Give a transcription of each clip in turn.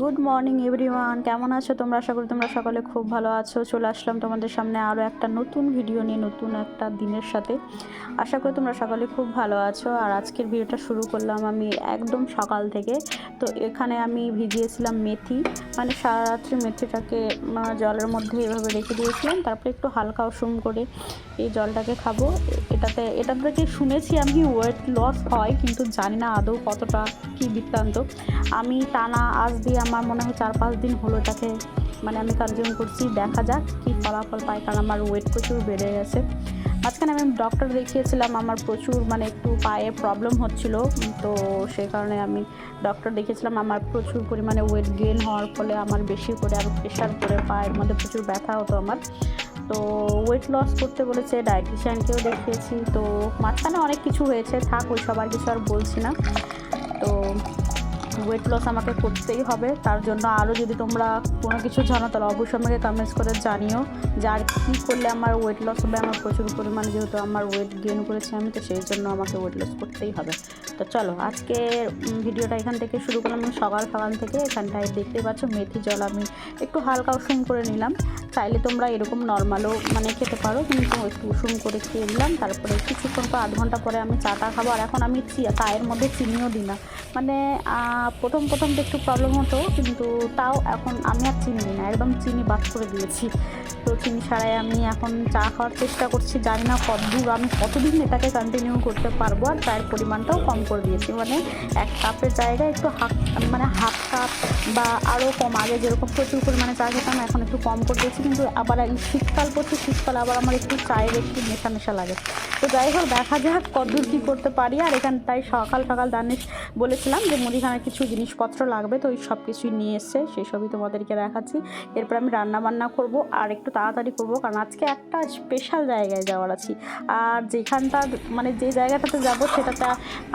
Good morning everyone কেমন আছো তোমরা? আশা করি তোমরা সকলে খুব ভালো আছো। চলে আসলাম তোমাদের সামনে আরও একটা নতুন ভিডিও নিয়ে, নতুন একটা দিনের সাথে। আশা করি তোমরা সকলে খুব ভালো আছো। আর আজকের ভিডিওটা শুরু করলাম আমি একদম সকাল থেকে। তো এখানে আমি ভিজিয়েছিলাম মেথি। মানে সারা রাত্রি মেথিটাকে জলের মধ্যে এভাবে রেখে দিয়েছিলাম। তারপরে একটু হালকা উষুম করে এই জলটাকে খাব। এটাতে এটা থেকে শুনেছি আমি ওয়েট লস হয়, কিন্তু জানি না আদৌ কতটা কী বৃত্তান্ত। আমি টানা আজ দিয়ে আমার মনে হয় চার পাঁচ দিন হলো এটাকে মানে আমি কনজিউম করছি, দেখা যাক কী ফলাফল পাই কারণ আমার ওয়েট প্রচুর বেড়ে গেছে। মাঝখানে আমি ডক্টর দেখিয়েছিলাম, আমার প্রচুর মানে একটু পায়ে প্রবলেম হচ্ছিল, তো সেই কারণে আমি ডক্টর দেখিয়েছিলাম, আমার প্রচুর পরিমাণে ওয়েট গেন হওয়ার ফলে আমার বেশি করে আর প্রেশার করে পায়ের মধ্যে প্রচুর ব্যথা হতো আমার। তো ওয়েট লস করতে বলেছে ডায়েটিশিয়ানকেও দেখিয়েছি, তো মাঝখানে অনেক কিছু হয়েছে, থাক ওই সবার কিছু আর বলছি না। তো ওয়েট লস আমাকে করতেই হবে। তার জন্য আরও যদি তোমরা কোনো কিছু জানো, তাহলে অবশ্যই আমাকে কমেন্টস করে জানিও যে আর কী করলে আমার ওয়েট লস হবে। আমার প্রচুর পরিমাণে যেহেতু আমার ওয়েট গেন করেছি আমি, তো সেই জন্য আমাকে ওয়েট লস করতেই হবে। তো চলো আজকে ভিডিওটা এখান থেকে শুরু করলাম। সকাল সকাল থেকে এখানটায় দেখতেই পাচ্ছ মেথি জল আমি একটু হালকা উষুম করে নিলাম। চাইলে তোমরা এরকম নর্মালও মানে খেতে পারো, কিন্তু একটু উষুম করে খেয়ে নিলাম। তারপরে কিছুক্ষণ পর আধ ঘণ্টা পরে আমি চাটা খাব। আর এখন আমি চায়ের মধ্যে চিনিও দিই না। মানে প্রথম প্রথম তো একটু প্রবলেম হতো, কিন্তু তাও এখন আমি আর চিনি না, একদম চিনি বাদ করে দিয়েছি। তো চিনি ছাড়াই আমি এখন চা খাওয়ার চেষ্টা করছি, জানি না কতদূর আমি কতদিন এটাকে কন্টিনিউ করতে পারব আর চায়ের পরিমাণটাও কম করে দিয়েছি। মানে এক কাপের জায়গায় একটু হাফ মানে হাফ কাপ বা আরও কম, আগে যেরকম প্রচুর পরিমাণে চা খেতাম, এখন একটু কম করে দিয়েছি, কিন্তু আবার শীতকাল পড়ছে শীতকাল আবার আমার একটু চায়ের একটু নেশা নেশা লাগে। তো যাই হোক, দেখা যাক কতদূর কী করতে পারি, আর এখানে তাই সকাল সকাল দানিশ বলেছিলাম যে মুদিখানার কিছু জিনিসপত্র লাগবে, তো ওই সব কিছুই নিয়ে এসছে সেই সবই তোমাদেরকে দেখাচ্ছি। এরপর আমি রান্না বান্না করব আর একটু তাড়াতাড়ি করব, কারণ আজকে একটা স্পেশাল জায়গায় যাওয়ার আছি। আর যেখানটা মানে যে জায়গাটাতে যাব সেটাতে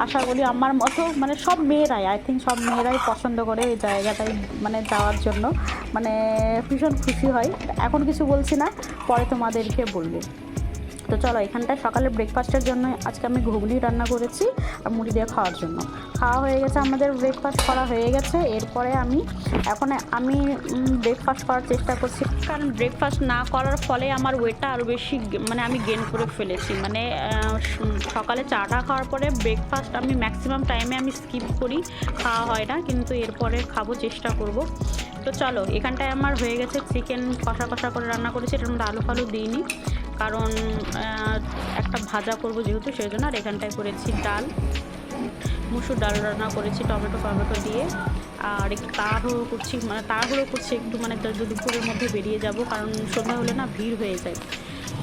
আশা করি আমার মতো মানে সব মেয়েরাই আই থিঙ্ক সব মেয়েরাই পছন্দ করে এই জায়গাটায় মানে যাওয়ার জন্য। মানে ভীষণ খুশি হয়। এখন কিছু বলছি না, পরে তোমাদেরকে বলবে। তো চলো, এখানটায় সকালে ব্রেকফাস্টের জন্য আজকে আমি ঘুগনি রান্না করেছি আর মুড়ি দিয়ে খাওয়ার জন্য। খাওয়া হয়ে গেছে, আমাদের ব্রেকফাস্ট করা হয়ে গেছে। এরপরে আমি, এখন আমি ব্রেকফাস্ট করার চেষ্টা করছি। কারণ ব্রেকফাস্ট না করার ফলে আমার ওয়েটটা আরও বেশি মানে আমি গেন করে ফেলেছি। মানে সকালে চাটা খাওয়ার পরে ব্রেকফাস্ট আমি ম্যাক্সিমাম টাইমে আমি স্কিপ করি, খাওয়া হয় না। কিন্তু এরপরে খাব, চেষ্টা করব। তো চলো, এখানটায় আমার হয়ে গেছে চিকেন কষা কষা করে রান্না করেছি। এটার মধ্যে আলু ফালু দিইনি। কারণ একটা ভাজা করব যেহেতু সেই জন্য আর এখানটায় করেছি ডাল। মুসুর ডাল রান্না করেছি, টমেটো টমেটো দিয়ে। আর একটু তাড়াহুড়ো করছি মানে তাড়াহুড়ো করছি একটু মানে দুপুরের মধ্যে বেরিয়ে যাব, কারণ সন্ধ্যা হলে না ভিড় হয়ে যায়।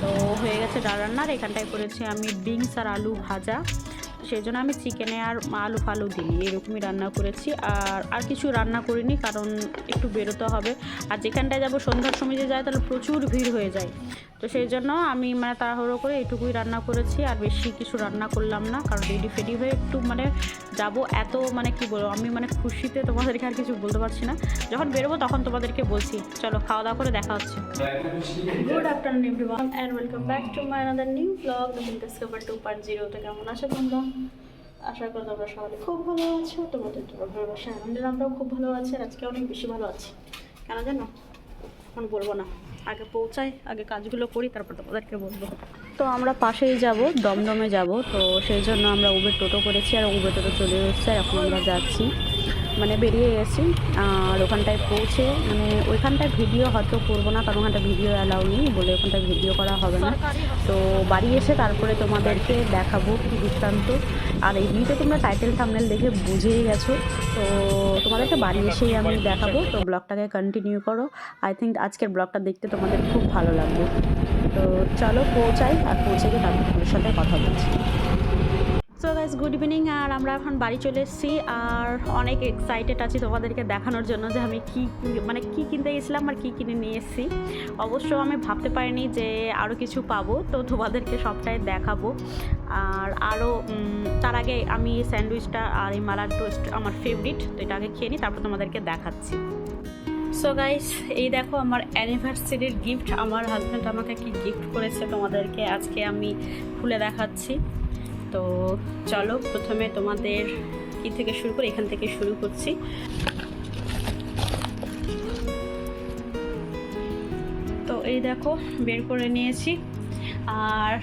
তো হয়ে গেছে ডাল রান্নার এখানটায় করেছি আমি বিনস আর আলু ভাজা। সেই জন্য আমি চিকেনে আর আলু ফালু দিই এরকমই রান্না করেছি। আর আর কিছু রান্না করিনি, কারণ একটু বেরোতে হবে। আর যেখানটায় যাব সন্ধ্যার সময় যে যায়, তাহলে প্রচুর ভিড় হয়ে যায়। তো সেই জন্য আমি মানে তাড়াহুড়ো করে এইটুকুই রান্না করেছি, আর বেশি কিছু রান্না করলাম না, কারণ রেডি ফেডি হয়ে একটু মানে যাব এত মানে কি বলব, আমি মানে খুশিতে তোমাদেরকে আর কিছু বলতে পারছি না। যখন বেরোবো তখন তোমাদেরকে বলছি, চলো খাওয়া দাওয়া করে দেখা হচ্ছে। Good afternoon everyone and welcome back to my another new blog discover two point জিরোতে কেমন আছো তোমরা? আশা করি তোমরা সবাই খুব ভালো আছো, তোমাদের তোমরা ভালোবাসা আনন্দের আমরাও খুব ভালো আছি, আর আজকে অনেক বেশি ভালো আছি। কেন জানো? এখন বলব না। আগে পৌঁছাই, আগে কাজগুলো করি, তারপর তোমাদেরকে বলব। তো আমরা পাশেই যাব, দমদমে যাব। তো সেই জন্য আমরা উবের টোটো করেছি, আর উবের টোটো চলে এসেছে এখন আমরা যাচ্ছি। মানে বেরিয়ে গেছি, আর ওখানটায় পৌঁছে মানে ওইখানটায় ভিডিও হয়তো করব না, কারণ ওখানটা ভিডিও অ্যালাউ নেই, বলে ওখানটায় ভিডিও করা হবে না। তো বাড়ি এসে তারপরে তোমাদেরকে দেখাবো কী বৃত্তান্ত আর এই ভিডিওতে তোমরা টাইটেল থামনেল দেখে বুঝেই গেছো। তো তোমাদেরকে বাড়ি এসেই আমি দেখাবো। তো ব্লগটাকে কন্টিনিউ করো। আই থিঙ্ক আজকের ব্লগটা দেখতে তোমাদের খুব ভালো লাগবে। তো চলো পৌঁছাই, আর পৌঁছে গিয়ে তোমাদের সাথে কথা বলছি। সো গাইজ গুড ইভিনিং আর আমরা এখন বাড়ি চলে এসেছি, আর অনেক এক্সাইটেড আছি তোমাদেরকে দেখানোর জন্য যে আমি কি মানে কি কিনতে গেছিলাম আর কি কিনে নিয়ে এসেছি। অবশ্য আমি ভাবতে পারিনি যে আরও কিছু পাবো, তো তোমাদেরকে সবটাই দেখাবো। আর আরও তার আগে আমি স্যান্ডউইচটা আর এই মালার টোস্ট আমার ফেভারিট তো এটা আগে খেয়ে নিই, তারপর তোমাদেরকে দেখাচ্ছি। সো গাইস এই দেখো আমার অ্যানিভার্সারির গিফট আমার হাজব্যান্ড আমাকে কি গিফট করেছে তোমাদেরকে আজকে আমি খুলে দেখাচ্ছি। তো চলো প্রথমে তোমাদের কি থেকে শুরু করি? এখান থেকে শুরু করছি। তো এই দেখো, বের করে নিয়েছি। আর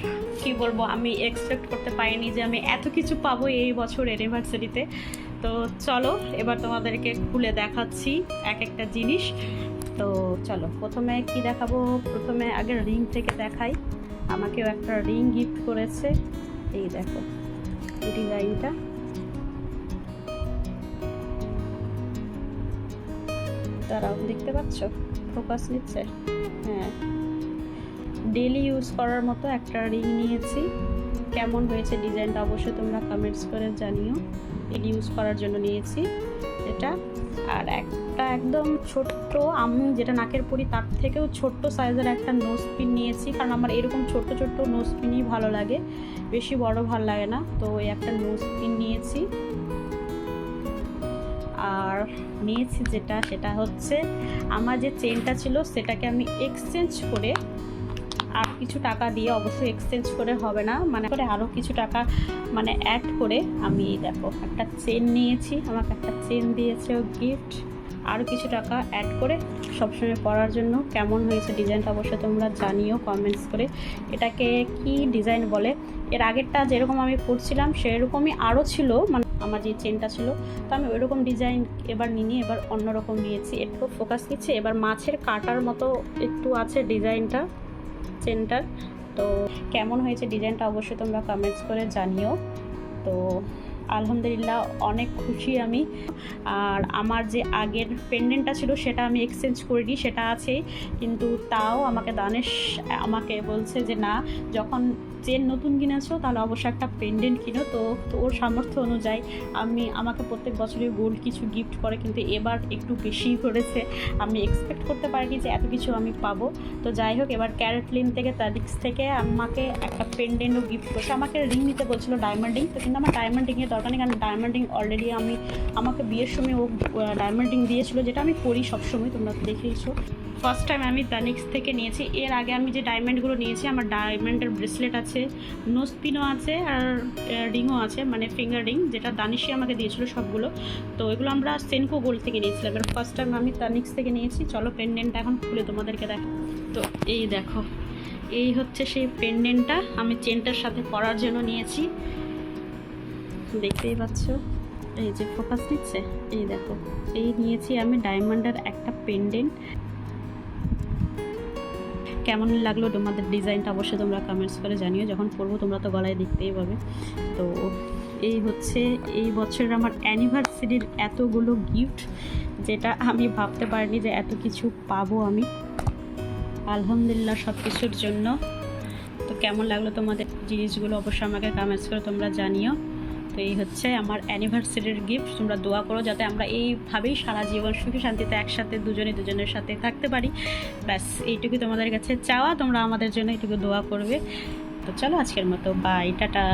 কি বলব, আমি এক্সপেক্ট করতে পারিনি যে আমি এত কিছু পাবো এই বছর অ্যানিভার্সারিতে তো চলো, এবার তোমাদেরকে খুলে দেখাচ্ছি এক একটা জিনিস। তো চলো, প্রথমে কি দেখাবো? প্রথমে আগে রিং থেকে দেখাই। আমাকেও একটা রিং গিফট করেছে। এই দেখো ডিজাইনটা দাঁড়াও, দেখতে পাচ্ছ? ফোকাস নিচ্ছে? হ্যাঁ। ডেলি ইউজ করার মতো একটা রিং নিয়েছি। কেমন হয়েছে ডিজাইনটা অবশ্যই তোমরা কমেন্টস করে জানিও। ডেলি ইউজ করার জন্য নিয়েছি। এটা আর একটা একদম ছোট্ট, আমি যেটা নাকের পরি তার থেকেও ছোট্ট সাইজের একটা নোজ পিন নিয়েছি, কারণ আমার এরকম ছোট্ট ছোট্ট নোজ পিনই ভালো লাগে। বেশি বড় ভালো লাগে না, তো এই একটা নোজ পিন নিয়েছি। আর নিয়েছি যেটা, সেটা হচ্ছে আমার যে চেনটা ছিল, সেটাকে আমি এক্সচেঞ্জ করে আর কিছু টাকা দিয়ে অবশ্যই এক্সচেঞ্জ করে হবে না। মানে করে আরও কিছু টাকা মানে অ্যাড করে আমি দেখো একটা চেন নিয়েছি, আমাকে একটা চেন দিয়েছে গিফট আরও কিছু টাকা অ্যাড করে সবসময় পরার জন্য। কেমন হয়েছে ডিজাইনটা অবশ্যই তোমরা জানিও কমেন্টস করে। এটাকে কি ডিজাইন বলে? এর আগেরটা যেরকম আমি পরছিলাম সেরকমই আরও ছিল মানে আমার যে চেনটা ছিল, তো আমি ওইরকম ডিজাইন এবার নিয়ে এবার অন্যরকম নিয়েছি। একটু ফোকাস নিচ্ছে, এবার মাছের কাটার মতো একটু আছে ডিজাইনটা চেনটার। তো কেমন হয়েছে ডিজাইনটা অবশ্যই তোমরা কমেন্টস করে জানিও। তো আলহামদুলিল্লাহ, অনেক খুশি আমি। আর আমার যে আগের পেন্ডেন্টটা ছিল, সেটা আমি এক্সচেঞ্জ করিনি সেটা আছে। কিন্তু তাও আমাকে দানেশ আমাকে বলছে যে, না, যখন চেন নতুন কিনেছো, তাহলে অবশ্যই একটা পেন্ডেন্ট কিনো। তো তো ওর সামর্থ্য অনুযায়ী আমি, আমাকে প্রত্যেক বছরই গোল্ড কিছু গিফট করে, কিন্তু এবার একটু বেশিই করেছে। আমি এক্সপেক্ট করতে পারিনি যে এত কিছু আমি পাবো। তো যাই হোক, এবার ক্যারেটলিন থেকে তারিক্স থেকে আমাকে একটা পেন্ডেন্টও গিফট করছে। আমাকে রিং নিতে বলছিল ডায়মন্ড রিং তো কিন্তু আমার ডায়মন্ড রিংয়ের দরকার নেই, কারণ ডায়মন্ড রিং অলরেডি আমি, আমাকে বিয়ের সময় ও ডায়মন্ড রিং দিয়েছিল, যেটা আমি করি সবসময়, তোমরা দেখেইছো। ফার্স্ট টাইম আমি দানিক্স থেকে নিয়েছি, এর আগে আমি যে ডায়মন্ডগুলো নিয়েছি, আমার ডায়মন্ডের ব্রেসলেট আছে নোসপিনও আছে, আর রিংও আছে মানে ফিঙ্গার রিং যেটা দানিশি আমাকে দিয়েছিল সবগুলো। তো এগুলো আমরা সেনকো গোল্ড থেকে নিয়েছিলাম, এবার ফার্স্ট টাইম আমি দানিক্স থেকে নিয়েছি, চলো পেন্ডেন্টটা এখন খুলে তোমাদেরকে দেখো। তো এই দেখো, এই হচ্ছে সেই পেন্ডেন্টটা আমি চেনটার সাথে পরার জন্য নিয়েছি। দেখতেই পাচ্ছ? এই যে ফোকাস নিচ্ছে, এই দেখো, এই নিয়েছি আমি ডায়মন্ডের একটা পেন্ডেন্ট কেমন লাগল তোমাদের ডিজাইনটা অবশ্যই তোমরা কমেন্টস করে জানিও, যখন পরবো তোমরা তো গলায় দেখতেই পাবে। তো এই হচ্ছে, এই বছরের আমার অ্যানিভার্সারির এতগুলো গিফট যেটা আমি ভাবতে পারিনি যে এত কিছু পাবো আমি। আলহামদুলিল্লাহ সব কিছুর জন্য। তো কেমন লাগল তোমাদের জিনিসগুলো অবশ্যই আমাকে কমেন্টস করে তোমরা জানিও। তো এই হচ্ছে আমার অ্যানিভার্সারির গিফট তোমরা দোয়া করো যাতে আমরা এইভাবেই সারা জীবন সুখী শান্তিতে একসাথে দুজনে দুজনের সাথে থাকতে পারি। ব্যাস এইটুকু তোমাদের কাছে চাওয়া। তোমরা আমাদের জন্য এইটুকু দোয়া করবে। তো চলো আজকের মতো বাই টাটা।